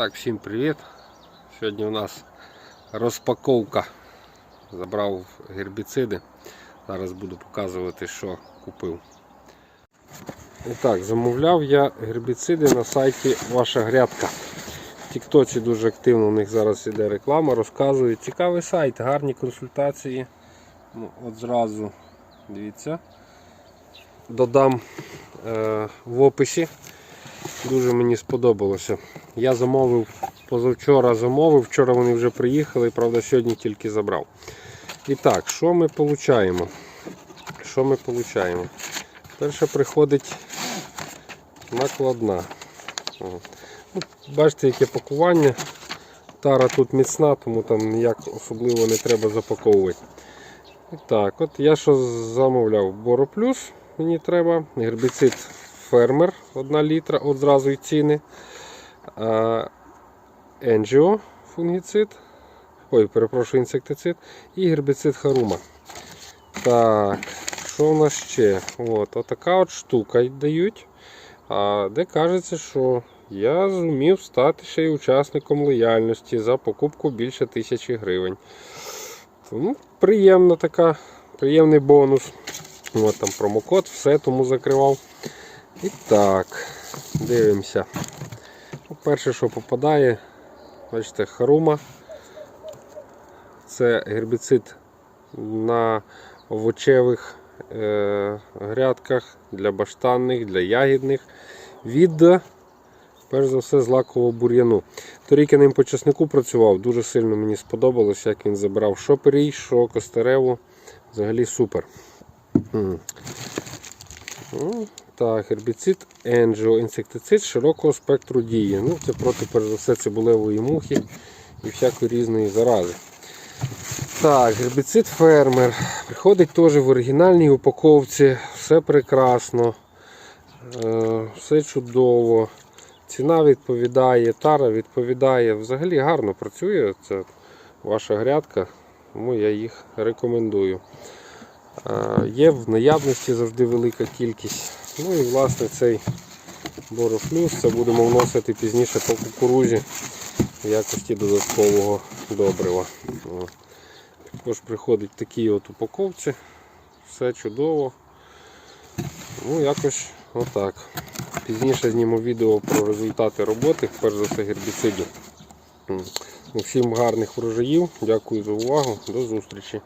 Так, всім привіт. Сьогодні у нас розпаковка. Забрав гербіциди. Зараз буду показувати, що купив. І так, замовляв я гербіциди на сайті Ваша грядка. В Тіктоці дуже активно у них зараз іде реклама, розказують. Цікавий сайт, гарні консультації. Ну, От зразу дивіться. Додам е, в описі. Дуже мені сподобалося. Я замовив позавчора замовив, вчора вони вже приїхали, правда, сьогодні тільки забрав. І так, що ми отримуємо? Що ми отримуємо? Перше приходить накладна. Ну, Бачите, яке пакування. Тара тут міцна, тому там ніяк особливо не треба запаковувати. І так, от я що замовляв Боро Плюс, мені треба, гербіцид фермер 1 літра, от зразу й ціни. Енджіо фунгіцид. Ой, перепрошую, інсектицид. І гербіцид Харума. Так, що в нас ще? От, отака от штука дають. А, де кажеться, що я зумів стати ще й учасником лояльності за покупку більше тисячі гривень. Тому приємна така, приємний бонус. От там промокод, все тому закривав. І так, дивимося. Ну, Перше, що попадає, бачите, харума. Це гербіцид на овочевих е, грядках, для баштанних, для ягідних. Від, перш за все, злакового бур'яну. Торік я ним по часнику працював, дуже сильно мені сподобалось, як він забирав що перій, що костереву. Взагалі супер. Ну, гербіцид Енджо, інсектицид широкого спектру дії. Ну, Це проти, перш за все, цибулевої мухи і всякої різної зарази. Так, гербіцид фермер. Приходить теж в оригінальній упаковці. Все прекрасно. Е, Все чудово. Ціна відповідає, тара відповідає. Взагалі гарно працює. Це ваша грядка, тому я їх рекомендую. Е, Є в наявності завжди велика кількість. Ну і власне цей Борофлюс це будемо вносити пізніше по кукурузі в якості додаткового добрива. Також приходить такі от упаковці. Все чудово. Ну, якось отак. Пізніше зніму відео про результати роботи, перш за все гербіцидів. Всім гарних врожаїв. Дякую за увагу. До зустрічі.